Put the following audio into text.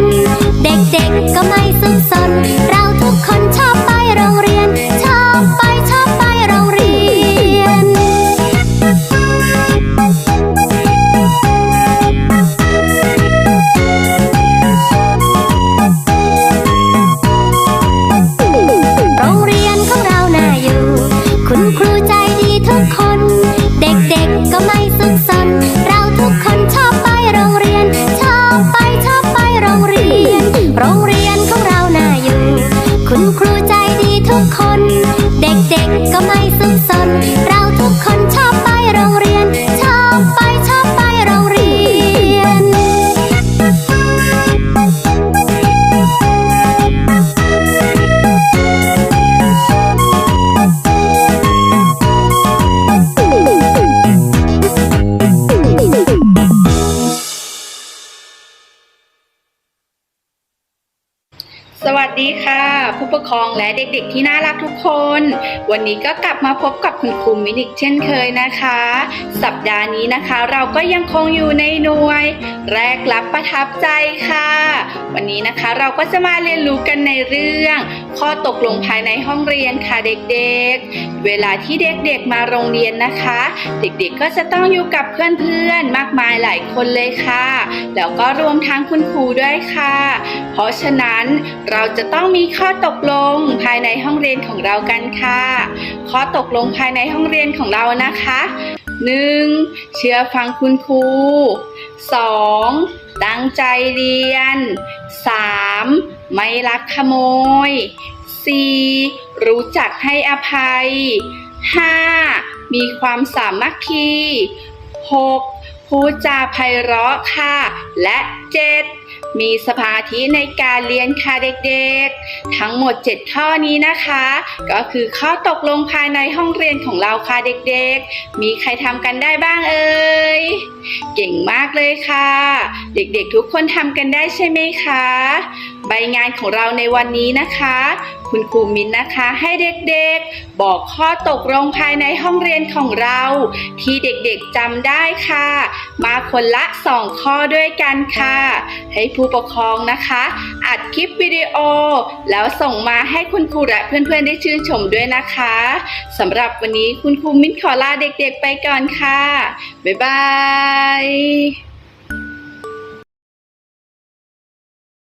น เด็กๆก็ไม่สุขสน เราทุกคนชอบ ดีค่ะ ผู้ปกครองและเด็กๆที่น่ารักทุกคน วันนี้ก็กลับมาพบกับคุณครูมินิกเช่นเคยนะคะ สัปดาห์นี้นะคะ เราก็ยังคงอยู่ในหน่วย แรกรับประทับใจค่ะ วันนี้นะคะเราก็จะมาเรียนรู้กันในเรื่อง ข้อตกลงภายในห้องเรียนค่ะเด็กๆ เวลาที่เด็กๆมาโรงเรียนนะคะ เด็กๆก็จะต้องอยู่กับเพื่อนๆ มากมายหลายคนเลยค่ะ แล้วก็รวมทั้งคุณครูด้วยค่ะ เพราะฉะนั้นเราจะต้องมีข้อตกลงภายในห้องเรียนของเรากันค่ะ ข้อตกลงภายในห้องเรียนของเรานะคะ 1. เชื่อฟังคุณครู 2. ตั้งใจเรียน 3. ไม่ลักขโมย 4. รู้จักให้อภัย 5. มีความสามัคคี 6. พูดจาไพเราะค่ะ และ 7. มีสมาธิในการเรียนค่ะเด็กๆ ทั้งหมด 7 ข้อนี้นะคะ ก็คือข้อตกลงภายในห้องเรียนของเราค่ะเด็กๆ มีใครทำกันได้บ้างเอ่ย เก่งมากเลยค่ะ เด็กๆทุกคนทำกันได้ใช่ไหมคะ บงานของเราในวันนี้นะคะ คุณครูมินนะคะให้เด็กๆ บอกข้อตกลงภายในห้องเรียนของเรา ที่เด็กๆจำได้ค่ะ มาคนละ2ข้อด้วยกันค่ะ ให้ผู้ปกครองนะคะ อัดคลิปวิดีโอ แล้วส่งมาให้คุณครูและเพื่อนๆได้ชื่นชมด้วยนะคะสำหรับวันนี้คุณครูมิ้นขอลาเด็กๆไปก่อนค่ะ บ๊ายบาย